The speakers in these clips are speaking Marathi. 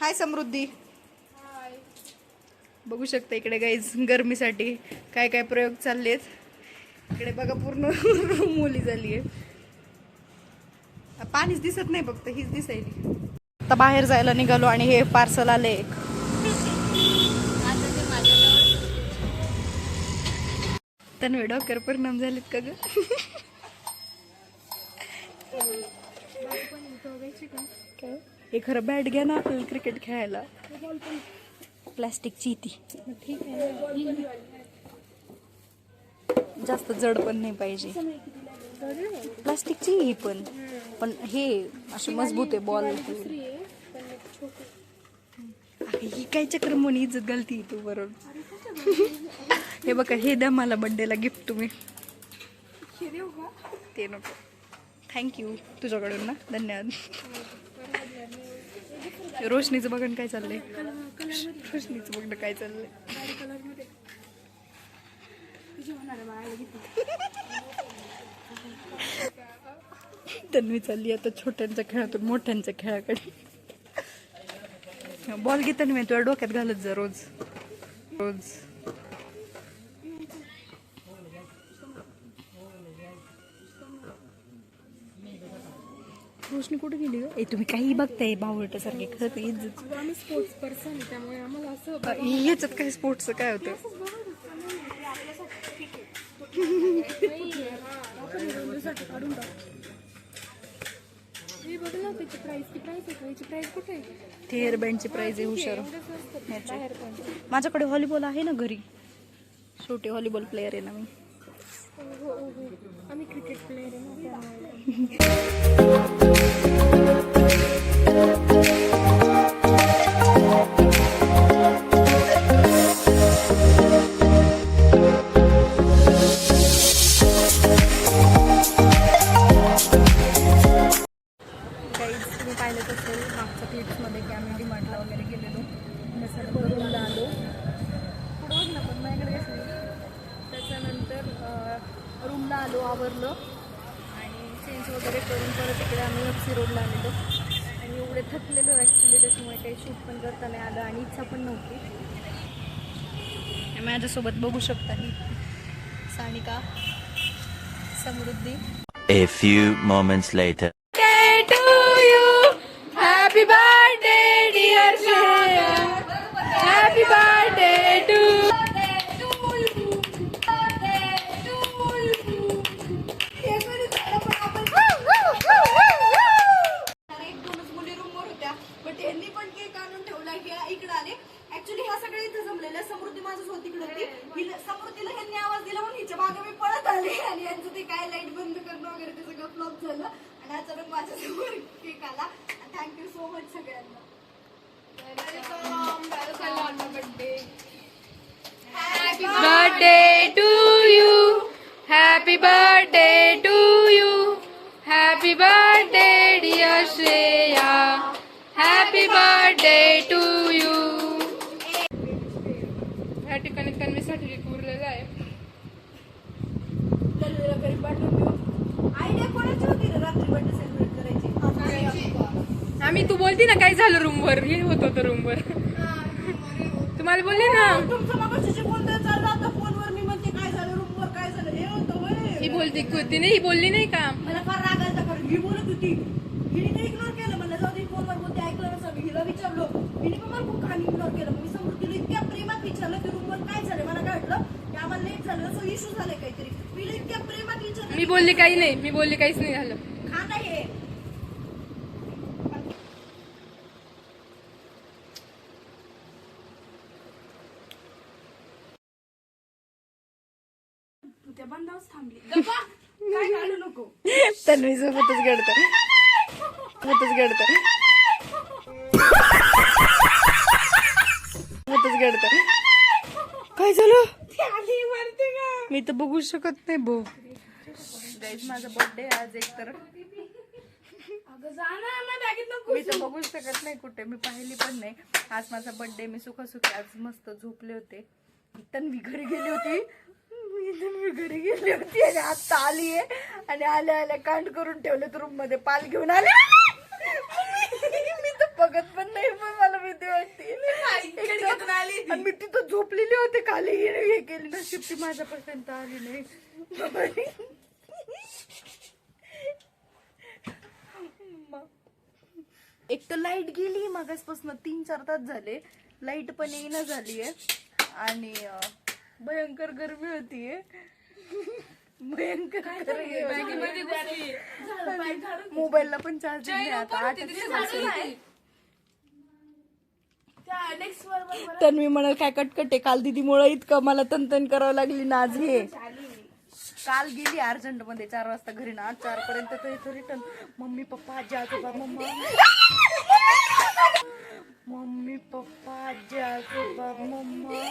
हाय समृद्धी. बघू शकता इकडे गाईज गरमीसाठी काय काय प्रयोग चाललेत. इकडे बघा पूर्ण मुली झाली आहे. पाणीच दिसत नाही फक्त हीच दिसायली. आता बाहेर जायला निघालो आणि हे पार्सल आले तन्वे डॉक्टर परिणाम झालेत का ग? काय? हे खरं बॅट घ्या ना आपल्याला क्रिकेट खेळायला. प्लॅस्टिकची ती जास्त जड पण नाही पाहिजे. प्लास्टिकची ही पण. पण हे असे मजबूत आहे बॉल ही काय चक्र म्हणून इज्जत घालती तू बरोबर. हे बघा हे द्या मला बर्थडेला गिफ्ट तुम्ही. ते नको. थँक्यू तुझ्याकडून ना? धन्यवाद. रोशनीचं बघण काय चाललंय? रोशनीचं बघणं काय चाललंय? तन्वी चालली आता छोट्यांच्या खेळातून मोठ्यांच्या खेळाकडे. बॉल घे तन्वी तुझ्या डोक्यात घालत जा रोज. रोज. रोशनी कुठे गेली ग? ए तुम्ही काही बघताय बावळटासारखे खरं इज्जत. आम्ही स्पोर्ट्स पर्सन त्यामुळे आम्हाला असं ह्याच्यात काय स्पोर्ट्सचं काय होतं? काढून टाक हे बघ ना त्याची प्राइस ती प्राइस आहे याची प्राइस कुठे आहे ते हेअरबँडची प्राइस आहे. हुशार. माझ्याकडे व्हॉलीबॉल आहे ना घरी. छोटे व्हॉलीबॉल प्लेअर आहे ना मी. हो हो हो. आम्ही क्रिकेट प्लेअर आहे ना त्यामुळे. पाहिलंच असेल मागच्या क्लिप्समध्ये की आम्ही डिमार्टला वगैरे गेलेलो. त्याच्यानंतर रूमला आलो. पुढं बघ ना पण माझ्याकडे. त्याच्यानंतर रूमला आलो आवरलं. आणि चेंज वगैरे करून परत इकडे आम्ही सी रोडला आलेलो. आणि एवढे थकलेलो ॲक्च्युली त्याच्यामुळे काही शूट पण करता नाही आलं आणि इच्छा पण नव्हती. माझ्यासोबत बघू शकता ही Sanika Samruddhi. A few moments later. आला थँक्यू सो मच सगळ्यांना birthday to you. Happy birthday to you. Happy birthday, dear Shreya. Happy birthday to you. या ठिकाणी तन्वीसाठी उरलेलं आहे तन्वीला घरी पाठवून देऊ आयडिया कोणाची होती रात्री बर्थडे आम्ही तू बोलती ना काय झालं रूमवर? हे होत होतं रूमवर. तुम्हाला बोलले ना. तुमचं मग कोणतं चाललं आता फोनवर. मी म्हणते काय झालं रूमवर काय झालं? हे. ही बोलती होती नाही ही बोलली नाही का? मला फार राग आलता कारण ही बोलत होती. हिने इग्नोर केलं. मला जाऊ दे फोनवर बोलते ऐकलं हिला विचारलो. हिने पण मला खूप घाण इग्नोर केलं. मी समृद्धीला इतक्या प्रेमात विचारलं की रूमवर काय झालं? मला काय वाटलं की आम्हाला लेट झालं. असं इश्यू झालंय काहीतरी. मी इतक्या प्रेमात विचारलं मी बोलली काही नाही. मी बोलली काहीच नाही झालं. खांदा हे त्या बंदावच थांबली. गप्पा. काय घालू नको. तन्वी सोबतच घडतं. सोबतच घडतं. सोबतच घडतं. काय झालं? आली वरती का मी तर बघू शकत नाही भाऊ गाईज माझा बर्थडे आज एक तर मी तर बघूच शकत नाही कुठे. मी पाहिली पण नाही. आज माझा बर्थडे मी सुखासुखी आज मस्त झोपले होते. तन्वी घरी गेली होती. मी घरी गेली होती आणि आता आली आहे. आणि आल्या आल्या कांड करून ठेवले रूममध्ये. पाल घेऊन आले. मी तर बघत पण नाही पण मला भीती वाटते. आणि मी तिथं झोपलेली होते. खाली हे केली नशीब ती माझ्यापर्यंत आली नाही. एक तर लाइट गेली. मागासपासून तीन चार तास झाले. लाइट पण येईना झाली आहे आणि भयंकर गरमी होतीये भयंकर गरमी होतीये. मोबाईलला पण चार्जिंग नाही आता आठ तन्वी म्हणाल काय कटकट आहे? काल दिदीमुळे इतकं मला तनतन करावं लागली ना आज हे. काल गेली अर्जंटमध्ये चार वाजता घरी ना. आज चार पर्यंत तर इथं रिटर्न मम्मी पप्पा आजी आजोबा मम्मा. मम्मी पप्पा आजी आजोबा मम्मा.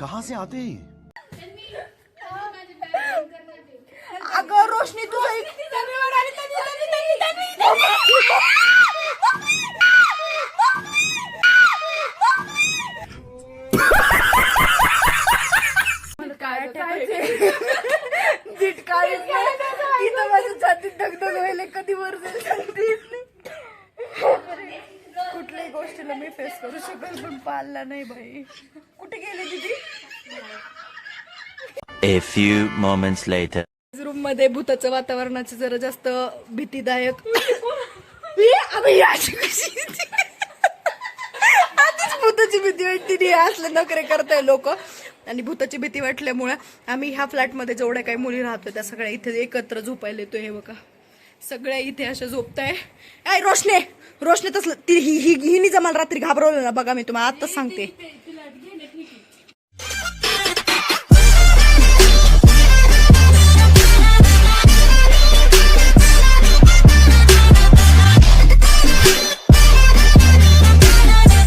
कहां से आते हैं ये? अगं रोशनी व्हायला कधी वर. कुठल्याही गोष्टीला मी फेस करू शकल पण पाळला नाही बाई कुठे गेले दिदी? A few moments later. रूममध्ये भूताचं वातावरणाचं जरा जास्त भीतीदायक. ही अशी कशी? आधीच भूताची भीती वाटते नी, असले नखरे करताय लोक. आणि भूताची भीती वाटल्यामुळे आम्ही ह्या फ्लॅटमध्ये जेवढ्या काही मुली राहतो त्या सगळ्या इथे एकत्र झोपायला येतो हे बघा. सगळ्या इथे अशा झोपताय. ऐ रोशने! रोशने तसलं ती ही ही हिनी जमाल रात्री घाबरवलं ना बघा मी तुम्हाला आत्ताच सांगते.